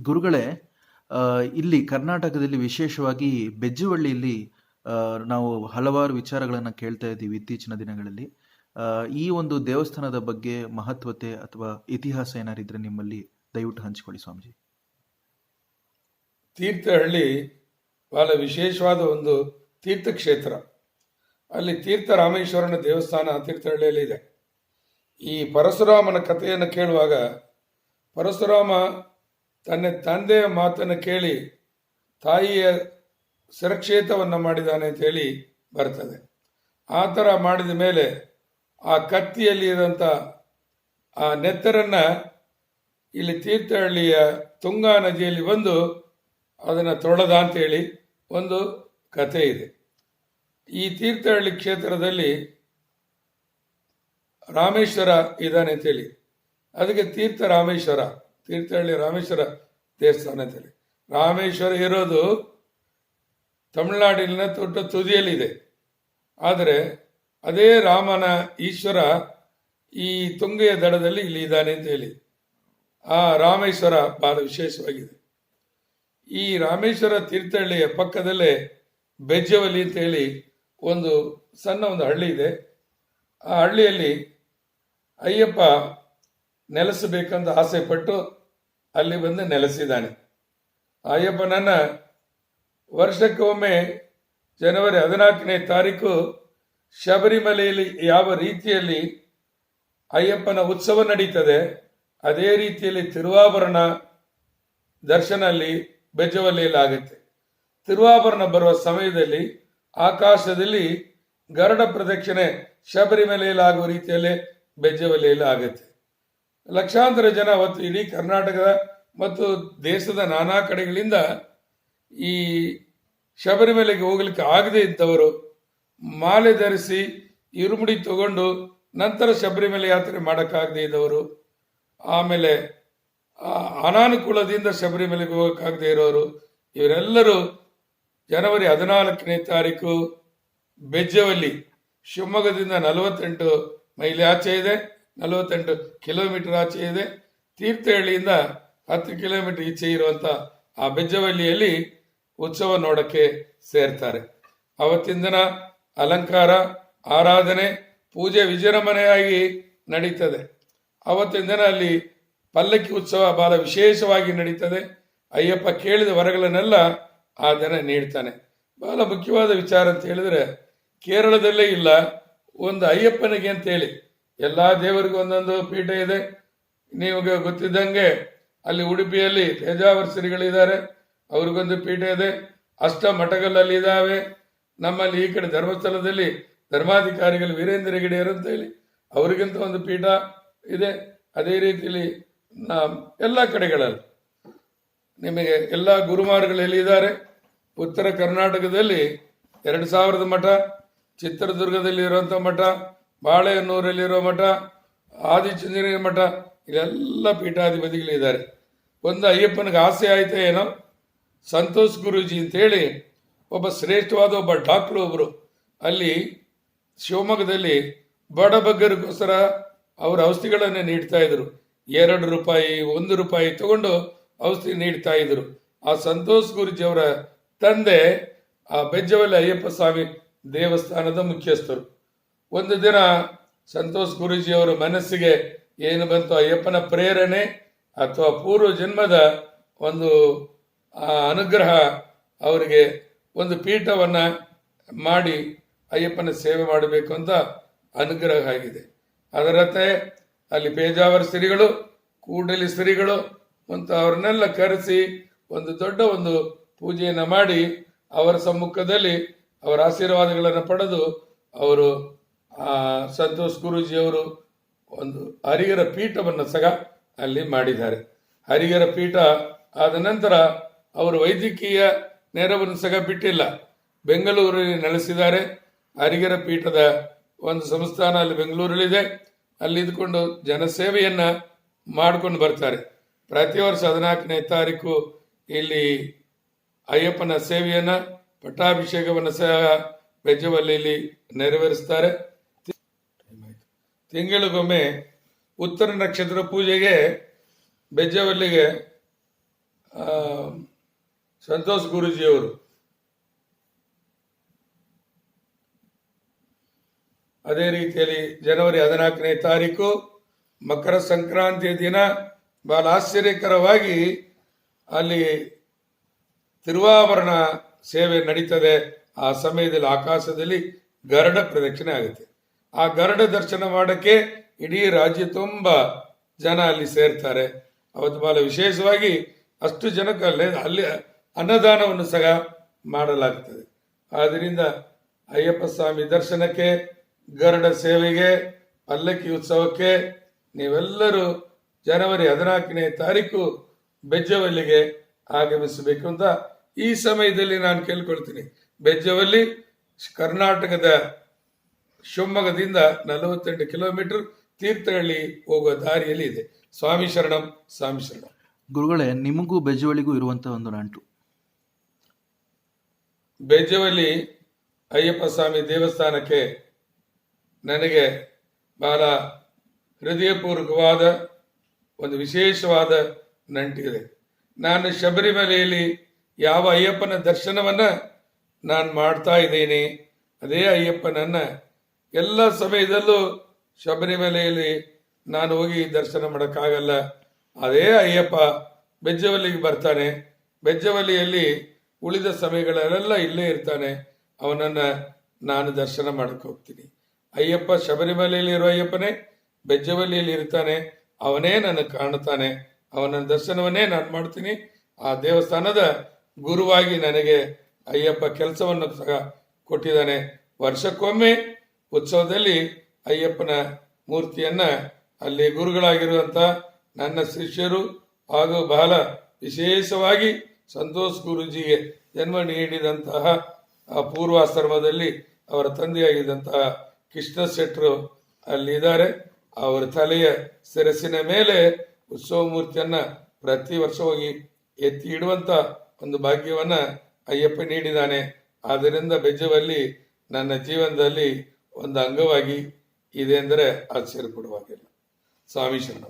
ಗುರುಗಳೇ ಇಲ್ಲಿ ಕರ್ನಾಟಕದಲ್ಲಿ ವಿಶೇಷವಾಗಿ ಬೆಜ್ಜುವಳ್ಳಿಯಲ್ಲಿ ನಾವು ಹಲವಾರು ವಿಚಾರಗಳನ್ನು ಕೇಳ್ತಾ ಇದ್ದೀವಿ ಇತ್ತೀಚಿನ ದಿನಗಳಲ್ಲಿ. ಈ ಒಂದು ದೇವಸ್ಥಾನದ ಬಗ್ಗೆ ಮಹತ್ವತೆ ಅಥವಾ ಇತಿಹಾಸ ಏನಾರಿದ್ರೆ ನಿಮ್ಮಲ್ಲಿ ದಯವಿಟ್ಟು ಹಂಚಿಕೊಳ್ಳಿ ಸ್ವಾಮೀಜಿ. ತೀರ್ಥಹಳ್ಳಿ ಬಹಳ ವಿಶೇಷವಾದ ಒಂದು ತೀರ್ಥಕ್ಷೇತ್ರ. ಅಲ್ಲಿ ತೀರ್ಥ ರಾಮೇಶ್ವರನ ದೇವಸ್ಥಾನ ತೀರ್ಥಹಳ್ಳಿಯಲ್ಲಿ ಇದೆ ಈ ಪರಶುರಾಮನ ಕಥೆಯನ್ನು ಕೇಳುವಾಗ ಪರಶುರಾಮ ತನ್ನ ತಂದೆಯ ಮಾತನ್ನು ಕೇಳಿ ತಾಯಿಯ ಸುರಕ್ಷೇತವನ್ನು ಮಾಡಿದ್ದಾನೆ ಅಂತ ಹೇಳಿ ಬರ್ತದೆ. ಆ ಥರ ಮಾಡಿದ ಮೇಲೆ ಆ ಕತ್ತಿಯಲ್ಲಿ ಇರೋಂಥ ಆ ನೆತ್ತರನ್ನು ಇಲ್ಲಿ ತೀರ್ಥಹಳ್ಳಿಯ ತುಂಗಾ ನದಿಯಲ್ಲಿ ಬಂದು ಅದನ್ನು ತೊಳೆದ ಅಂತೇಳಿ ಒಂದು ಕಥೆ ಇದೆ. ಈ ತೀರ್ಥಹಳ್ಳಿ ಕ್ಷೇತ್ರದಲ್ಲಿ ರಾಮೇಶ್ವರ ಇದ್ದಾನೆ ಅಂತೇಳಿ ಅದಕ್ಕೆ ತೀರ್ಥ ರಾಮೇಶ್ವರ ತೀರ್ಥಹಳ್ಳಿ ರಾಮೇಶ್ವರ ದೇವಸ್ಥಾನ ರಾಮೇಶ್ವರ ಇರೋದು ತಮಿಳುನಾಡಿನ ದೊಡ್ಡ ತುದಿಯಲ್ಲಿದೆ. ಆದರೆ ಅದೇ ರಾಮನ ಈಶ್ವರ ಈ ತುಂಗೆಯ ದಡದಲ್ಲಿ ಇಲ್ಲಿ ಇದ್ದಾನೆ ಅಂತ ಹೇಳಿ ಆ ರಾಮೇಶ್ವರ ಬಹಳ ವಿಶೇಷವಾಗಿದೆ. ಈ ರಾಮೇಶ್ವರ ತೀರ್ಥಹಳ್ಳಿಯ ಪಕ್ಕದಲ್ಲೇ ಬೆಜ್ಜವಲ್ಲಿ ಅಂತ ಹೇಳಿ ಒಂದು ಸಣ್ಣ ಒಂದು ಹಳ್ಳಿ ಇದೆ. ಆ ಹಳ್ಳಿಯಲ್ಲಿ ಅಯ್ಯಪ್ಪ ನೆಲೆಸಬೇಕಂತ ಆಸೆ ಪಟ್ಟು ಅಲ್ಲಿ ಬಂದು ನೆಲೆಸಿದ್ದಾನೆ. ಅಯ್ಯಪ್ಪನನ್ನು ವರ್ಷಕ್ಕೆ ಒಮ್ಮೆ ಜನವರಿ ಹದಿನಾಲ್ಕನೇ ತಾರೀಕು ಶಬರಿಮಲೆಯಲ್ಲಿ ಯಾವ ರೀತಿಯಲ್ಲಿ ಅಯ್ಯಪ್ಪನ ಉತ್ಸವ ನಡೀತದೆ, ಅದೇ ರೀತಿಯಲ್ಲಿ ತಿರುವಾಭರಣ ದರ್ಶನ ಅಲ್ಲಿ ಆಗುತ್ತೆ ತಿರುವಾಭರಣ ಬರುವ ಸಮಯದಲ್ಲಿ ಆಕಾಶದಲ್ಲಿ ಗರಡ ಪ್ರದಕ್ಷಿಣೆ ಶಬರಿಮಲೆಯಲ್ಲಿ ಆಗುವ ರೀತಿಯಲ್ಲೇ ಬೆಜ್ಜವಲ್ಲಿಯಲ್ಲಿ ಆಗುತ್ತೆ ಲಕ್ಷಾಂತರ ಜನ ಅವತ್ತು ಇಡೀ ಕರ್ನಾಟಕದ ಮತ್ತು ದೇಶದ ನಾನಾ ಕಡೆಗಳಿಂದ ಈ ಶಬರಿಮಲೆಗೆ ಹೋಗ್ಲಿಕ್ಕೆ ಆಗದೆ ಇದ್ದವರು ಮಾಲೆ ಧರಿಸಿ ಇರುಮುಡಿ ತಗೊಂಡು ನಂತರ ಶಬರಿಮಲೆ ಯಾತ್ರೆ ಮಾಡೋಕ್ಕಾಗದೇ ಇದ್ದವರು, ಆಮೇಲೆ ಅನಾನುಕೂಲದಿಂದ ಶಬರಿಮಲೆಗೆ ಹೋಗೋಕ್ಕಾಗದೇ ಇರೋರು, ಇವರೆಲ್ಲರೂ ಜನವರಿ ಹದಿನಾಲ್ಕನೇ ತಾರೀಕು ಬೆಜ್ಜವಲ್ಲಿ ಶಿವಮೊಗ್ಗದಿಂದ ನಲವತ್ತೆಂಟು ಮೈಲಿ ಆಚೆ ಇದೆ. ನಲವತ್ತೆಂಟು ಕಿಲೋಮೀಟರ್ ಆಚೆ ಇದೆ. ತೀರ್ಥಹಳ್ಳಿಯಿಂದ ಹತ್ತು ಕಿಲೋಮೀಟರ್ ಈಚೆ ಇರುವಂತ ಆ ಬೆಜ್ಜವಳ್ಳಿಯಲ್ಲಿ ಉತ್ಸವ ನೋಡಕ್ಕೆ ಸೇರ್ತಾರೆ. ಅವತ್ತಿನ ದಿನ ಅಲಂಕಾರ, ಆರಾಧನೆ, ಪೂಜೆ ವಿಜೃಂಭಣೆಯಾಗಿ ನಡೀತದೆ. ಅವತ್ತಿನ ದಿನ ಅಲ್ಲಿ ಪಲ್ಲಕ್ಕಿ ಉತ್ಸವ ಬಹಳ ವಿಶೇಷವಾಗಿ ನಡೀತದೆ. ಅಯ್ಯಪ್ಪ ಕೇಳಿದ ವರಗಳನ್ನೆಲ್ಲ ಆ ದಿನ ನೀಡ್ತಾನೆ. ಬಹಳ ಮುಖ್ಯವಾದ ವಿಚಾರ ಅಂತ ಹೇಳಿದ್ರೆ ಕೇರಳದಲ್ಲೇ ಇಲ್ಲ. ಒಂದು ಅಯ್ಯಪ್ಪನಿಗೆ ಅಂತ ಹೇಳಿ ಎಲ್ಲಾ ದೇವರಿಗೂ ಒಂದೊಂದು ಪೀಠ ಇದೆ. ನಿಮಗೆ ಗೊತ್ತಿದ್ದಂಗೆ ಅಲ್ಲಿ ಉಡುಪಿಯಲ್ಲಿ ತೇಜಾವರ್ಸರಿಗಳಿದ್ದಾರೆ ಅವ್ರಿಗೊಂದು ಪೀಠ ಇದೆ. ಅಷ್ಟ ಮಠಗಳಲ್ಲಿ ಇದಾವೆ ನಮ್ಮಲ್ಲಿ ಈ ಕಡೆ ಧರ್ಮಸ್ಥಳದಲ್ಲಿ ಧರ್ಮಾಧಿಕಾರಿಗಳು ವೀರೇಂದ್ರ ಹೆಗಡೆಯರು ಅಂತ ಹೇಳಿ ಅವರಿಗಿಂತ ಒಂದು ಪೀಠ ಇದೆ. ಅದೇ ರೀತಿಯಲ್ಲಿ ಎಲ್ಲ ಕಡೆಗಳಲ್ಲಿ ನಿಮಗೆ ಎಲ್ಲ ಗುರುಮಾರ್ಗಗಳಲ್ಲಿ ಎಲ್ಲಿದ್ದಾರೆ? ಉತ್ತರ ಕರ್ನಾಟಕದಲ್ಲಿ ಎರಡು ಸಾವಿರದ ಮಠ, ಚಿತ್ರದುರ್ಗದಲ್ಲಿ ಇರುವಂಥ ಮಠ ಬಾಳೆಹನ್ನೂರಲ್ಲಿರೋ ಮಠ ಆದಿಚುಂಚನಗಿರಿ ಮಠ, ಇಲ್ಲೆಲ್ಲ ಪೀಠಾಧಿಪತಿಗಳಿದ್ದಾರೆ. ಒಂದು ಅಯ್ಯಪ್ಪನಿಗೆ ಆಸೆ ಆಯಿತಾ ಏನೋ? ಸಂತೋಷ್ ಗುರೂಜಿ ಅಂತೇಳಿ ಒಬ್ಬ ಶ್ರೇಷ್ಠವಾದ ಒಬ್ಬ ಡಾಕ್ಟ್ರು ಒಬ್ಬರು ಅಲ್ಲಿ ಶಿವಮೊಗ್ಗದಲ್ಲಿ ಬಡಬಗ್ಗರಿಗೋಸ್ಕರ ಅವರ ಔಷಧಿಗಳನ್ನು ನೀಡ್ತಾ ಇದ್ರು. ಎರಡು ರೂಪಾಯಿ, ಒಂದು ರೂಪಾಯಿ ತಗೊಂಡು ಔಷಧಿ ನೀಡ್ತಾ ಇದ್ರು. ಆ ಸಂತೋಷ್ ಗುರುಜಿ ಅವರ ತಂದೆ, ಆ ಬೆಜ್ಜವಲ್ಲಿ ಅಯ್ಯಪ್ಪ ಸ್ವಾಮಿ ದೇವಸ್ಥಾನದ ಮುಖ್ಯಸ್ಥರು. ಒಂದು ದಿನ ಸಂತೋಷ್ ಗುರೂಜಿ ಅವರ ಮನಸ್ಸಿಗೆ ಏನು ಬಂತು ಅಯ್ಯಪ್ಪನ ಪ್ರೇರಣೆ ಅಥವಾ ಪೂರ್ವ ಜನ್ಮದ ಒಂದು ಅನುಗ್ರಹ ಅವರಿಗೆ ಒಂದು ಪೀಠವನ್ನ ಮಾಡಿ ಅಯ್ಯಪ್ಪನ ಸೇವೆ ಮಾಡಬೇಕು ಅಂತ ಅನುಗ್ರಹ ಆಗಿದೆ. ಅದರಂತೆ ಅಲ್ಲಿ ಪೇಜಾವರ ಶ್ರೀಗಳು ಕೂಡಲಿ ಶ್ರೀಗಳು ಮತ್ತು ಅವ್ರನ್ನೆಲ್ಲ ಕರೆಸಿ ಒಂದು ದೊಡ್ಡ ಒಂದು ಪೂಜೆಯನ್ನು ಮಾಡಿ ಅವರ ಸಮ್ಮುಖದಲ್ಲಿ ಅವರ ಆಶೀರ್ವಾದಗಳನ್ನು ಪಡೆದು ಅವರು ಸಂತೋಷ್ ಗುರೂಜಿಯವರು ಒಂದು ಹರಿಗರ ಪೀಠವನ್ನು ಸಹ ಅಲ್ಲಿ ಮಾಡಿದ್ದಾರೆ. ಹರಿಗರ ಪೀಠ ಆದ ನಂತರ ಅವರು ವೈದ್ಯಕೀಯ ನೆರವನ್ನು ಸಹ ಬಿಟ್ಟಿಲ್ಲ. ಬೆಂಗಳೂರಲ್ಲಿ ನೆಲೆಸಿದ್ದಾರೆ. ಹರಿಗರ ಪೀಠದ ಒಂದು ಸಂಸ್ಥಾನ ಅಲ್ಲಿ ಬೆಂಗಳೂರಲ್ಲಿದೆ. ಅಲ್ಲಿ ಇದ್ಕೊಂಡು ಜನಸೇವೆಯನ್ನ ಮಾಡ್ಕೊಂಡು ಬರ್ತಾರೆ. ಪ್ರತಿ ವರ್ಷ ಹದಿನಾಲ್ಕನೇ ತಾರೀಕು ಇಲ್ಲಿ ಅಯ್ಯಪ್ಪನ ಸೇವೆಯನ್ನ, ಪಟ್ಟಾಭಿಷೇಕವನ್ನು ಸಹ ಬೆಜ್ಜವಲ್ಲಿಯಲ್ಲಿ ನೆರವೇರಿಸ್ತಾರೆ. ತಿಂಗಳಿಗೊಮ್ಮೆ ಉತ್ತರ ನಕ್ಷತ್ರ ಪೂಜೆಗೆ, ಬೆಜ್ಜವಲ್ಲಿಗೆ ಸಂತೋಷ್ ಗುರೂಜಿಯವರು. ಅದೇ ರೀತಿಯಲ್ಲಿ ಜನವರಿ ಹದಿನಾಲ್ಕನೇ ತಾರೀಕು, ಮಕರ ಸಂಕ್ರಾಂತಿಯ ದಿನ, ಬಹಳ ಆಶ್ಚರ್ಯಕರವಾಗಿ ಅಲ್ಲಿ ತಿರುವಾಭರಣ ಸೇವೆ ನಡೀತದೆ. ಆ ಸಮಯದಲ್ಲಿ ಆಕಾಶದಲ್ಲಿ ಗರಡ ಪ್ರದಕ್ಷಿಣೆ ಆಗುತ್ತೆ. ಆ ಗರುಡ ದರ್ಶನ ಮಾಡೋಕ್ಕೆ ಇಡೀ ರಾಜ್ಯ ತುಂಬ ಜನ ಅಲ್ಲಿ ಸೇರ್ತಾರೆ. ಅವತ್ತು ಬಹಳ ವಿಶೇಷವಾಗಿ ಅಷ್ಟು ಜನಕ್ಕೆ ಅಲ್ಲೇ, ಅಲ್ಲಿ ಅನ್ನದಾನವನ್ನು ಸಹ ಮಾಡಲಾಗ್ತದೆ. ಆದ್ದರಿಂದ ಅಯ್ಯಪ್ಪ ಸ್ವಾಮಿ ದರ್ಶನಕ್ಕೆ, ಗರುಡ ಸೇವೆಗೆ, ಪಲ್ಲಕ್ಕಿ ಉತ್ಸವಕ್ಕೆ ನೀವೆಲ್ಲರೂ ಜನವರಿ ಹದಿನಾಲ್ಕನೇ ತಾರೀಕು ಬೆಜ್ಜವಲ್ಲಿಗೆ ಆಗಮಿಸಬೇಕು ಅಂತ ಈ ಸಮಯದಲ್ಲಿ ನಾನು ಕೇಳ್ಕೊಳ್ತೀನಿ. ಬೆಜ್ಜವಲ್ಲಿ ಕರ್ನಾಟಕದ ಶಿವಮೊಗ್ಗದಿಂದ ನಲವತ್ತೆಂಟು ಕಿಲೋಮೀಟರ್ ತೀರ್ಥಹಳ್ಳಿ ಹೋಗುವ ದಾರಿಯಲ್ಲಿ ಇದೆ. ಸ್ವಾಮಿ ಶರಣಂ ಸ್ವಾಮಿ ಶರಣಂ. ಗುರುಗಳೇ ನಿಮಗೂ ಬೆಜವಳಿಗೂ ಇರುವಂತ ಒಂದು ನಂಟು. ಬೆಜ್ಜವಲ್ಲಿ ಅಯ್ಯಪ್ಪ ಸ್ವಾಮಿ ದೇವಸ್ಥಾನಕ್ಕೆ ನನಗೆ ಬಹಳ ಹೃದಯಪೂರ್ವಕವಾದ ಒಂದು ವಿಶೇಷವಾದ ನಂಟಿದೆ. ನಾನು ಶಬರಿಮಲೆಯಲ್ಲಿ ಯಾವ ಅಯ್ಯಪ್ಪನ ದರ್ಶನವನ್ನ ನಾನು ಮಾಡ್ತಾ ಇದ್ದೇನೆ ಅದೇ ಅಯ್ಯಪ್ಪನನ್ನ ಎಲ್ಲ ಸಮಯದಲ್ಲೂ ಶಬರಿಮಲೆಯಲ್ಲಿ ನಾನು ಹೋಗಿ ದರ್ಶನ ಮಾಡೋಕ್ಕಾಗಲ್ಲ. ಅದೇ ಅಯ್ಯಪ್ಪ ಬೆಜ್ಜವಲ್ಲಿಗೆ ಬರ್ತಾನೆ. ಬೆಜ್ಜವಲ್ಲಿಯಲ್ಲಿ ಉಳಿದ ಸಮಯಗಳಲ್ಲೆಲ್ಲ ಇಲ್ಲೇ ಇರ್ತಾನೆ. ಅವನನ್ನ ನಾನು ದರ್ಶನ ಮಾಡಕ್ಕೆ ಹೋಗ್ತೀನಿ. ಅಯ್ಯಪ್ಪ ಶಬರಿಮಲೆಯಲ್ಲಿ ಇರೋ ಅಯ್ಯಪ್ಪನೇ ಬೆಜ್ಜವಲ್ಲಿಯಲ್ಲಿ ಇರ್ತಾನೆ. ಅವನೇ ನನಗೆ ಕಾಣುತ್ತಾನೆ. ಅವನ ದರ್ಶನವನ್ನೇ ನಾನು ಮಾಡ್ತೀನಿ. ಆ ದೇವಸ್ಥಾನದ ಗುರುವಾಗಿ ನನಗೆ ಅಯ್ಯಪ್ಪ ಕೆಲಸವನ್ನು ಸಹ ಕೊಟ್ಟಿದ್ದಾನೆ. ವರ್ಷಕ್ಕೊಮ್ಮೆ ಉತ್ಸವದಲ್ಲಿ ಅಯ್ಯಪ್ಪನ ಮೂರ್ತಿಯನ್ನು ಅಲ್ಲಿ ಗುರುಗಳಾಗಿರುವಂಥ ನನ್ನ ಶಿಷ್ಯರು ಹಾಗೂ ಬಹಳ ವಿಶೇಷವಾಗಿ ಸಂತೋಷ್ ಗುರುಜಿಗೆ ಜನ್ಮ ನೀಡಿದಂತಹ ಪೂರ್ವಾಶ್ರಮದಲ್ಲಿ ಅವರ ತಂದೆಯಾಗಿದ್ದಂತಹ ಕೃಷ್ಣ ಶೆಟ್ರು ಅಲ್ಲಿದ್ದಾರೆ. ಅವರ ತಲೆಯ ಶಿರಸಿನ ಮೇಲೆ ಉತ್ಸವ ಮೂರ್ತಿಯನ್ನು ಪ್ರತಿ ವರ್ಷ ಹೋಗಿ ಎತ್ತಿ ಇಡುವಂಥ ಒಂದು ಭಾಗ್ಯವನ್ನು ಅಯ್ಯಪ್ಪ ನೀಡಿದ್ದಾನೆ. ಆದ್ದರಿಂದ ಬೆಜ್ಜವಲ್ಲಿ ನನ್ನ ಜೀವನದಲ್ಲಿ ಒಂದು ಅಂಗವಾಗಿ ಇದೆ ಅಂದರೆ ಆಶ್ಚರ್ಯ ಪಡುವಾಗಿಲ್ಲ ಸ್ವಾಮಿ ಶರಣ